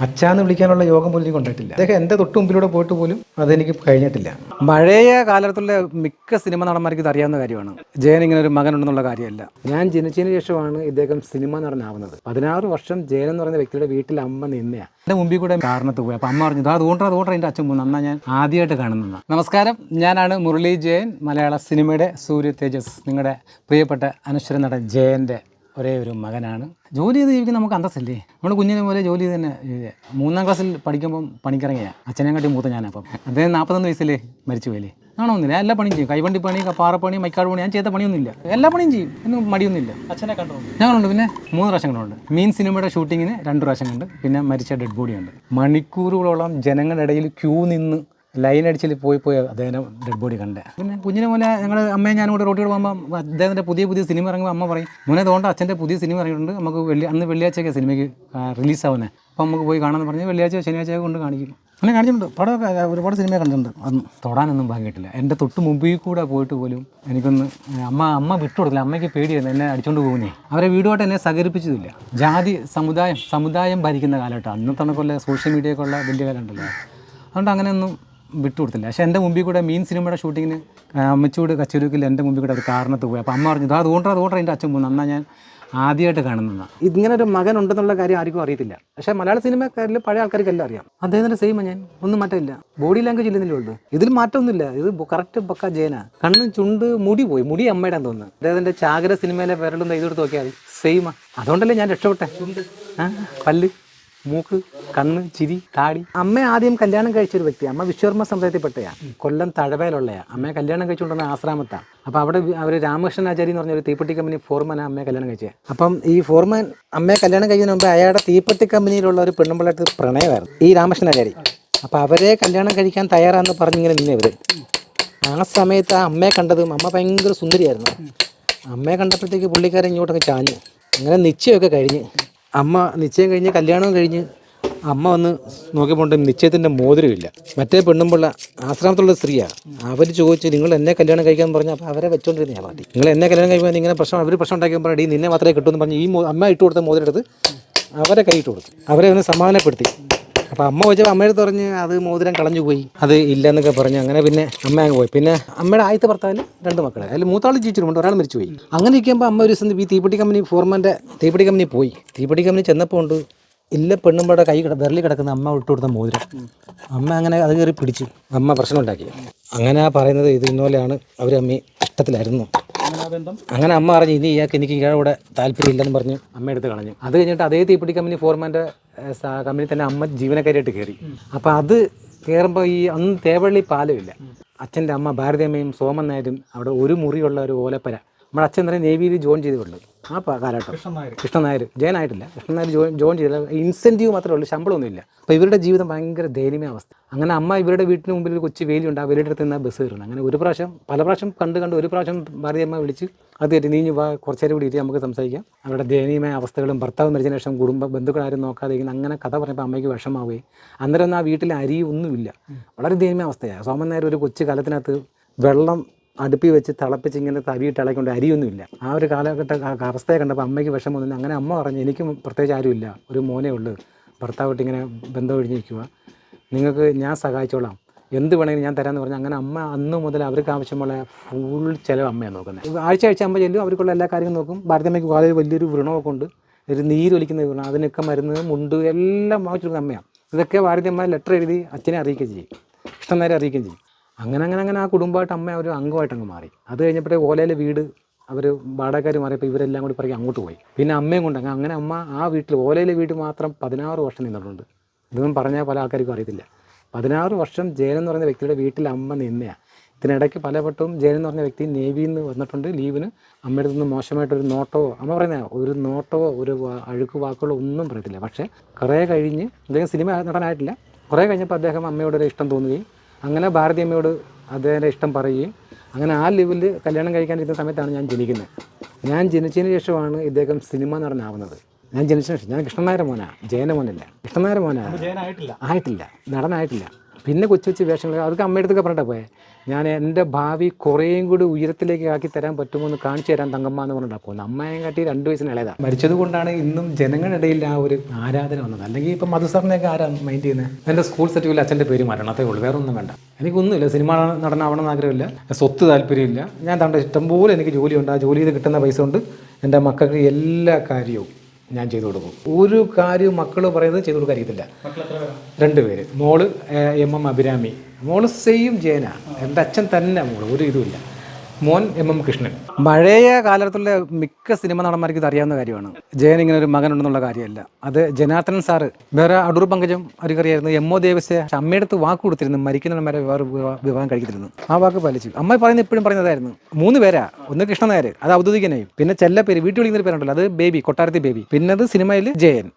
അച്ഛാന്ന് വിളിക്കാനുള്ള യോഗം പോലും എനിക്ക് കൊണ്ടിട്ടില്ല അദ്ദേഹം എന്റെ തൊട്ട് മുമ്പിലൂടെ പോയിട്ട് പോലും അതെനിക്ക് കഴിഞ്ഞിട്ടില്ല. പഴയ കാലത്തുള്ള മിക്ക സിനിമ നടന്മാർക്ക് ഇത് അറിയാവുന്ന കാര്യമാണ്. ജയൻ ഇങ്ങനെ ഒരു മകനുണ്ടെന്നുള്ള കാര്യമല്ല. ഞാൻ ജനിച്ചതിന് ശേഷമാണ് ഇദ്ദേഹം സിനിമ നടനാവുന്നത്. പതിനാറ് വർഷം ജയൻ എന്ന് പറയുന്ന വ്യക്തിയുടെ വീട്ടിൽ അമ്മ നിന്നെയാണ് എന്റെ മുമ്പിൽ കൂടെ കാരണത്ത് പോയി. അപ്പം അമ്മ പറഞ്ഞു "ദാ അതുകൊണ്ടാ അതുകൊണ്ടാ എന്റെ അച്ഛൻ പോകുന്നത്. അന്നാ ഞാൻ ആദ്യമായിട്ട് കാണുന്നതാണ് നമസ്കാരം. ഞാനാണ് മുരളി ജയൻ മലയാള സിനിമയുടെ സൂര്യ തേജസ് നിങ്ങളുടെ പ്രിയപ്പെട്ട അനശ്വര നടൻ ജയന്റെ ഒരേ ഒരു മകനാണ്. ജോലി ചെയ്ത് ജീവിക്കുന്ന നമുക്ക് അന്തസ്സല്ലേ? നമ്മൾ കുഞ്ഞിനെ പോലെ ജോലി ചെയ്ത് തന്നെ മൂന്നാം ക്ലാസ്സിൽ പഠിക്കുമ്പം പണിക്കിറങ്ങിയ അച്ഛനെ കാട്ടി മൂത്ത ഞാനപ്പം അദ്ദേഹം നാൽപ്പത്തൊന്ന് വയസ്സിലേ മരിച്ചു പോയില്ലേ ആണോന്നില്ല? എല്ലാ പണിയും ചെയ്യും. കൈവണ്ടി പണി പാറപ്പണി മൈക്കാട് പണി ഞാൻ ചെയ്ത പണിയൊന്നുമില്ല. എല്ലാ പണിയും ചെയ്യും. ഒന്നും മടിയൊന്നുമില്ല. അച്ഛനെ കണ്ടു ഞങ്ങളുണ്ട് പിന്നെ മൂന്ന് പ്രാവശ്യം കണ്ടുണ്ട് മീൻ സിനിമയുടെ ഷൂട്ടിങ്ങിന് രണ്ട് പ്രാവശ്യം കണ്ട്. പിന്നെ മരിച്ച ഡെഡ് ബോഡി ഉണ്ട് മണിക്കൂറുകളോളം ജനങ്ങളുടെ ഇടയിൽ ക്യൂ നിന്ന് ലൈൻ അടിച്ചിൽ പോയി പോയി അദ്ദേഹം ഡെഡ് ബോഡി കണ്ടേ. പിന്നെ കുഞ്ഞിനെ പോലെ ഞങ്ങൾ അമ്മയും ഞാനും കൂടെ റോട്ടിൽ പോകുമ്പോൾ അദ്ദേഹത്തിന്റെ പുതിയ പുതിയ സിനിമ ഇറങ്ങുമ്പോൾ അമ്മ പറയും മോനെ തോണ്ട അച്ഛന്റെ പുതിയ സിനിമ ഇറങ്ങിയിട്ടുണ്ട്. നമുക്ക് വെള്ളി അന്ന് വെള്ളിയാഴ്ചയൊക്കെ സിനിമയ്ക്ക് റിലീസാവുന്നത് അപ്പോൾ നമുക്ക് പോയി കാണാമെന്ന് പറഞ്ഞ് വെള്ളിയാഴ്ച ശനിയാഴ്ച കൊണ്ട് കാണിക്കും. അങ്ങനെ കാണിച്ചിട്ടുണ്ട്. പടമൊക്കെ ഒരുപാട് സിനിമ കണ്ടിട്ടുണ്ട്. അന്ന് തൊടാനൊന്നും ഭാഗ്യമായിട്ടില്ല. എന്റെ തൊട്ട് മുമ്പിൽ കൂടെ പോയിട്ട് പോലും എനിക്കൊന്ന് അമ്മ അമ്മ വിട്ടുകൊടുത്തില്ല അമ്മയ്ക്ക് പേടിയായിരുന്നു. എന്നെ അടിച്ചുകൊണ്ട് പോകുന്നേ. അവരെ വീടുമായിട്ട് എന്നെ സഹകരിപ്പിച്ചതില്ല. ജാതി സമുദായം സമുദായം ഭരിക്കുന്ന കാലഘട്ടം. അന്നത്തെ കണക്കുള്ള സോഷ്യൽ മീഡിയയൊക്കെ ഉള്ള വലിയ കാലം ഉണ്ടല്ലോ. അതുകൊണ്ട് അങ്ങനെയൊന്നും വിട്ടുകൊടുത്തില്ല. പക്ഷേ എന്റെ മുമ്പിൽ കൂടെ മീൻ സിനിമയുടെ ഷൂട്ടിങ്ങിന് അമ്മച്ചൂട് കച്ചൂരുക്കിൽ എന്റെ മുമ്പിൽ കൂടെ ഒരു കാരണത്ത് പോയി. അപ്പോൾ അമ്മ പറഞ്ഞു "ദാ അത് അതുകൊണ്ടാ എന്റെ അച്ഛൻ പോകുന്നത്. എന്നാൽ ഞാൻ ആദ്യമായിട്ട് കാണുന്നതാണ് ഇങ്ങനെ ഒരു മകൻ ഉണ്ടെന്നുള്ള കാര്യം ആർക്കും അറിയത്തില്ല. പക്ഷേ മലയാള സിനിമക്കാരിൽ പഴയ ആൾക്കാർക്കെല്ലാം അറിയാം. അദ്ദേഹത്തിന്റെ സെയിം ഞാൻ. ഒന്നും മാറ്റമില്ല. ബോഡി ലാംഗ്വേജ് ഇല്ലെന്നല്ലേ ഉള്ളൂ. ഇതിൽ മാറ്റമൊന്നുമില്ല. ഇത് കറക്റ്റ് പക്ക ജയന. കണ്ണ് ചുണ്ട് മുടി പോയി. മുടി അമ്മയുടെ തോന്നുന്നു. അദ്ദേഹത്തിന്റെ ചാകര സിനിമയിലെ വിരലും ഇതെടുത്ത് നോക്കിയാൽ മതി. സെയിമാ അതുകൊണ്ടല്ലേ ഞാൻ രക്ഷപ്പെട്ടെ? പല്ല്. മൂക്ക് കണ്ണ് ചിരി താടി. അമ്മ ആദ്യം കല്യാണം കഴിച്ച ഒരു വ്യക്തി അമ്മ വിശ്വകർമ്മ സമുദായത്തിൽപ്പെട്ടയാ. കൊല്ലം തഴവയിലുള്ളയാ അമ്മയെ കല്യാണം കഴിച്ചുകൊണ്ടിരുന്ന ആശ്രാമത്താണ് അപ്പോൾ അവിടെ അവർ രാമകൃഷ്ണൻ ആചാരി എന്ന് പറഞ്ഞ ഒരു തീപ്പെട്ടി കമ്പനി ഫോർമാനാണ് അമ്മയെ കല്യാണം കഴിച്ചത്. അപ്പം ഈ ഫോർമാൻ അമ്മയെ കല്യാണം കഴിക്കുന്നതിന് മുമ്പ് അയാളുടെ തീപ്പെട്ടി കമ്പനിയിലുള്ള ഒരു പെണ്ണുമ്പിള്ളായിട്ട് പ്രണയമായിരുന്നു. ഈ രാമകൃഷ്ണൻ ആചാരി. അപ്പോൾ അവരെ കല്യാണം കഴിക്കാൻ തയ്യാറാന്ന് പറഞ്ഞിങ്ങനെ നിന്നെ ഇവർ ആ സമയത്ത് ആ അമ്മയെ കണ്ടതും അമ്മ ഭയങ്കര സുന്ദരിയായിരുന്നു. അമ്മയെ കണ്ടപ്പോഴത്തേക്ക് പുള്ളിക്കാരൻ ഇങ്ങോട്ടൊക്കെ ചാഞ്ഞു. അങ്ങനെ നിശ്ചയമൊക്കെ കഴിഞ്ഞ് അമ്മ നിശ്ചയം കഴിഞ്ഞ് കല്യാണം കഴിഞ്ഞ് അമ്മ വന്ന് നോക്കിയപ്പോൾ നിശ്ചയത്തിന്റെ മോതിരമില്ല. മറ്റേ പെണ്ണുമ്പുള്ള ആശ്രമത്തിലുള്ള സ്ത്രീയാണ് അവർ ചോദിച്ചു നിങ്ങൾ എന്നെ കല്യാണം കഴിക്കാൻ പറഞ്ഞാൽ അപ്പോൾ അവരെ വെച്ചോണ്ടിരുന്ന പാർട്ടി നിങ്ങൾ എന്നെ കല്യാണം കഴിക്കാൻ ഇങ്ങനെ പ്രശ്നം അവർ പ്രശ്നം ഉണ്ടാക്കിയപ്പോൾ പറഞ്ഞു "ഡീ, നിന്നെ മാത്രമേ കിട്ടുമെന്ന് പറഞ്ഞ് ഈ അമ്മ ഇട്ട് കൊടുത്ത മോതിരം എടുത്ത് അവരെ കൈ ഇട്ട് കൊടുത്തു. അവരെ ഒന്ന് സമാധാനപ്പെടുത്തി. അപ്പോൾ അമ്മ ചോദിച്ചപ്പോൾ അമ്മയുടെ പറഞ്ഞ് അത് മോതിരം കളഞ്ഞു പോയി. അത് ഇല്ലെന്നൊക്കെ പറഞ്ഞു അങ്ങനെ പിന്നെ അമ്മ അങ്ങ് പോയി. പിന്നെ അമ്മയുടെ ആദ്യത്തെ ഭർത്താവിന് രണ്ട് മക്കളെ. അതിൽ മൂത്താൾ ജീവിച്ചിട്ടുണ്ട് ഒരാൾ മരിച്ചു പോയി അങ്ങനെ ഇരിക്കുമ്പോൾ അമ്മ ഒരു ദിവസം ഈ തീപ്പെട്ടി കമ്പനി ഫോർമാന്റെ തീപ്പെട്ടി കമ്പനി പോയി. തീപ്പെട്ടി കമ്പനി ചെന്നപ്പോൾ ഉണ്ട് ഇല്ല പെണ്ണുമ്പടെ കൈ കിട വിരലിൽ കിടക്കുന്ന അമ്മ ഇട്ട് കൊടുത്ത മോതിരം. അമ്മ അങ്ങനെ അത് കയറി പിടിച്ചു. അമ്മ പ്രശ്നം ഉണ്ടാക്കി അങ്ങനെ പറയുന്നത് ഇത് ഇന്നോലെയാണ് അവർ അമ്മ ഇഷ്ടത്തിലായിരുന്നു. അങ്ങനെ അമ്മ പറഞ്ഞു ഇനി ഇയാൾക്ക് എനിക്ക് ഇയാളുടെ കൂടെ താല്പര്യമില്ലെന്ന് പറഞ്ഞ് അമ്മ എടുത്ത് കളഞ്ഞു. അത് കഴിഞ്ഞിട്ട് അതേ തീപ്പിടി കമ്പനി ഫോർമാന്റെ കമ്പനി തന്നെ അമ്മ ജീവനക്കാരിയായിട്ട് കയറി. അപ്പോൾ അത് കയറുമ്പോൾ ഈ അന്ന് തേവള്ളി പാലമില്ല. അച്ഛന്റെ അമ്മ ഭാരതിയമ്മയും സോമൻ നായരും അവിടെ ഒരു മുറിയുള്ള ഒരു ഓലപ്പര. നമ്മുടെ അച്ഛൻ തന്നെ നേവിയിൽ ജോയിൻ ചെയ്തിട്ടുള്ളൂ ആ കാലഘട്ടം. കൃഷ്ണൻ നായർ. ജയനായിട്ടില്ല. കൃഷ്ണൻ നായർ ജോയിൻ ജോയിൻ ചെയ്തില്ല. ഇൻസെന്റീവ് മാത്രമേ ഉള്ളൂ. ശമ്പളമൊന്നുമില്ല. അപ്പോൾ ഇവരുടെ ജീവിതം ഭയങ്കര ദയനീയ അവസ്ഥ. അങ്ങനെ അമ്മ ഇവരുടെ വീട്ടിന് മുമ്പിൽ ഒരു കൊച്ചു ഉണ്ട്. ആ വേലിയുടെ അടുത്ത് നിന്നാൽ ബസ് കയറുന്നത് അങ്ങനെ ഒരു പ്രാവശ്യം പല പ്രാവശ്യം കണ്ട് കണ്ട് ഒരു പ്രാവശ്യം ഭാരതിയമ്മ വിളിച്ച് അത് കയറ്റി നീഞ്ഞു വാ കുറച്ച് നേരം കൂടി ഇരി നമുക്ക് സംസാരിക്കാം. അവരുടെ ദയനീയമായ അവസ്ഥകളും ഭർത്താവ് മരിച്ചതിന് ശേഷം കുടുംബ ബന്ധുക്കളാരും നോക്കാതെ ഇങ്ങനെ അങ്ങനെ കഥ പറഞ്ഞപ്പോൾ അമ്മയ്ക്ക് വിഷമാവുകയും അന്നേരം ഒന്നും ആ വീട്ടിൽ അരി ഒന്നുമില്ല വളരെ ദയനീയ അവസ്ഥയാണ് സോമൻ നായർ ഒരു കൊച്ചു കാലത്തിനകത്ത് വെള്ളം അടുപ്പി വെച്ച് തിളപ്പിച്ച് ഇങ്ങനെ തവിയിട്ട് ഇളക്കൊണ്ട് അരിയൊന്നുമില്ല. ആ ഒരു കാലഘട്ട അവസ്ഥയെ കണ്ടപ്പോൾ അമ്മയ്ക്ക് വിഷമം വന്നു അങ്ങനെ അമ്മ പറഞ്ഞു എനിക്കും പ്രത്യേകിച്ച് ആരുമില്ല. ഒരു മോനേ ഉള്ളൂ. ഭർത്താവിട്ട് ഇങ്ങനെ ബന്ധം ഒഴിഞ്ഞിരിക്കുക നിങ്ങൾക്ക് ഞാൻ സഹായിച്ചോളാം. എന്ത് വേണമെങ്കിലും ഞാൻ തരാമെന്ന് പറഞ്ഞാൽ അങ്ങനെ അമ്മ അന്ന് മുതൽ അവർക്ക് ആവശ്യമുള്ള ഫുൾ ചിലവ് അമ്മയാണ് നോക്കുന്നത്. ആഴ്ച ആഴ്ച അമ്മ ചെല്ലും അവർക്കുള്ള എല്ലാ കാര്യങ്ങളും നോക്കും. ഭാരതമ്മയ്ക്ക് വളരെ വലിയൊരു വ്രണമൊക്കെ ഉണ്ട്. ഒരു നീരൊലിക്കുന്ന വ്രണം അതിനൊക്കെ മരുന്ന് മുണ്ട് എല്ലാം വാങ്ങിച്ചെടുക്കുന്ന അമ്മയാണ്. ഇതൊക്കെ ഭാരതമ്മ ലെറ്റർ എഴുതി അച്ഛനെ അറിയിക്കുകയും ചെയ്യും. ഇഷ്ടം നേരെ അറിയിക്കുകയും ചെയ്യും. അങ്ങനെ അങ്ങനെ അങ്ങനെ ആ കുടുംബമായിട്ട് അമ്മ ഒരു അംഗമായിട്ട് അങ്ങ് മാറി. അത് കഴിഞ്ഞപ്പോഴേ ഓലയിലെ വീട് അവർ വാടകക്കാർ മാറിയപ്പോൾ ഇവരെല്ലാം കൂടി പറയും അങ്ങോട്ട് പോയി. പിന്നെ അമ്മയും കൊണ്ട് അങ്ങ് അങ്ങനെ അമ്മ ആ വീട്ടിൽ ഓലയിലെ വീട് മാത്രം പതിനാറ് വർഷം നിന്നിട്ടുണ്ട്. ഇതൊന്നും പറഞ്ഞാൽ പല ആൾക്കാർക്കും അറിയത്തില്ല. പതിനാറ് വർഷം ജയൻ എന്ന് പറയുന്ന വ്യക്തിയുടെ വീട്ടിൽ അമ്മ നിന്നെയാണ് ഇതിനിടയ്ക്ക് പലവട്ടവും എന്ന് പറഞ്ഞ വ്യക്തി നേവിയിൽ നിന്ന് വന്നിട്ടുണ്ട് ലീവിന്. അമ്മയുടെ നിന്ന് മോശമായിട്ടൊരു നോട്ടോ അമ്മ പറയുന്ന ഒരു നോട്ടോ ഒരു അഴുക്ക് വാക്കുകളോ ഒന്നും പറയത്തില്ല. പക്ഷേ കുറേ കഴിഞ്ഞ് അദ്ദേഹം സിനിമ നടനായിട്ടില്ല. കുറേ കഴിഞ്ഞപ്പോൾ അദ്ദേഹം അമ്മയോടൊരു ഇഷ്ടം തോന്നുകയും അങ്ങനെ ഭാരതിയമ്മയോട് അദ്ദേഹം അദ്ദേഹത്തിന്റെ ഇഷ്ടം പറയുകയും അങ്ങനെ ആ ലെവലിൽ കല്യാണം കഴിക്കാനിരുന്ന സമയത്താണ് ഞാൻ ജനിക്കുന്നത്. ഞാൻ ജനിച്ചതിന് ശേഷമാണ് ഇദ്ദേഹം സിനിമ നടനാവുന്നത്. ഞാൻ ജനിച്ചതിന് ശേഷം. ഞാൻ കൃഷ്ണനായര മോനാണ് ജയന മോനല്ല കൃഷ്ണനായര മോനാ ജയനായിട്ടില്ല. ആയിട്ടില്ല. നടനായിട്ടില്ല. പിന്നെ കൊച്ചു കൊച്ചു വേഷങ്ങൾ. അതൊക്കെ അമ്മയുടെ അടുത്തൊക്കെ പറഞ്ഞിട്ട് പോയെ. ഞാൻ എന്റെ ഭാവി കുറേയും കൂടി ഉയരത്തിലേക്ക് ആക്കി തരാൻ പറ്റുമോ എന്ന് കാണിച്ചു തരാൻ തങ്കമ്മ എന്ന് പറഞ്ഞിട്ടാണ് അമ്മയെ കാട്ടി രണ്ട് വയസ്സിന് ഇളയതാണ് മരിച്ചത് കൊണ്ടാണ് ഇന്നും ജനങ്ങളുടെ ഇടയിൽ ആ ഒരു ആരാധന വന്നത്. അല്ലെങ്കിൽ ഇപ്പം മധുസാറിനെയൊക്കെ ആരാ മൈൻഡ് ചെയ്യുന്നത് എന്റെ സ്കൂൾ സർട്ടിഫിക്കറ്റ് അച്ഛന്റെ പേര് മരണത്തേ ഉള്ളൂ. വേറെ ഒന്നും വേണ്ട. എനിക്കൊന്നുമില്ല. സിനിമ നടനാവണമെന്ന് ആഗ്രഹമില്ല. സ്വത്ത് താല്പര്യമില്ല. ഞാൻ തണ്ട ഇഷ്ടംപോലെ എനിക്ക് ജോലിയുണ്ട്. ആ ജോലി ചെയ്ത് കിട്ടുന്ന പൈസ കൊണ്ട് എന്റെ മക്കൾക്ക് എല്ലാ കാര്യവും ഞാൻ ചെയ്തു കൊടുക്കും. ഒരു കാര്യം മക്കൾ പറയുന്നത് ചെയ്തു കൊടുക്കാൻ അറിയത്തില്ല രണ്ടുപേര്. മോൾ എം എം അഭിരാമി. മോൾ സെയിം ജയന എന്റെ അച്ഛൻ തന്നെ മോൾ. ഒരു ഇതുമില്ല മോൻ എം എം കൃഷ്ണൻ. മഴയ കാലത്തുള്ള മിക്ക സിനിമ നടന്മാർക്ക് ഇത് അറിയാവുന്ന കാര്യമാണ്. ജയൻ ഇങ്ങനെ ഒരു മകൻ ഉണ്ടെന്നുള്ള കാര്യമല്ല. അത് ജനാർദ്ദനൻ സാറ് വേറെ അടൂർ പങ്കജം അവർക്കറിയായിരുന്നു. എം ഒ ദേവസ്യ അമ്മയടുത്ത് വാക്ക് കൊടുത്തിരുന്നു. മരിക്കുന്ന നടന്മാരെ വേറെ വിവാഹം കഴിക്കുന്നു ആ വാക്ക് പാലിച്ചു. അമ്മ പറയുന്നത് ഇപ്പോഴും പറയുന്നതായിരുന്നു. മൂന്ന് പേരാ. ഒന്ന് കൃഷ്ണനായർ അത് ഔദ്യോഗികനായി പിന്നെ ചെല്ല പേര് വീട്ടിൽ വിളിക്കുന്ന പേരുണ്ടല്ലോ. അത് ബേബി കൊട്ടാരത്തി ബേബി. പിന്നെ അത് സിനിമയിൽ ജയൻ.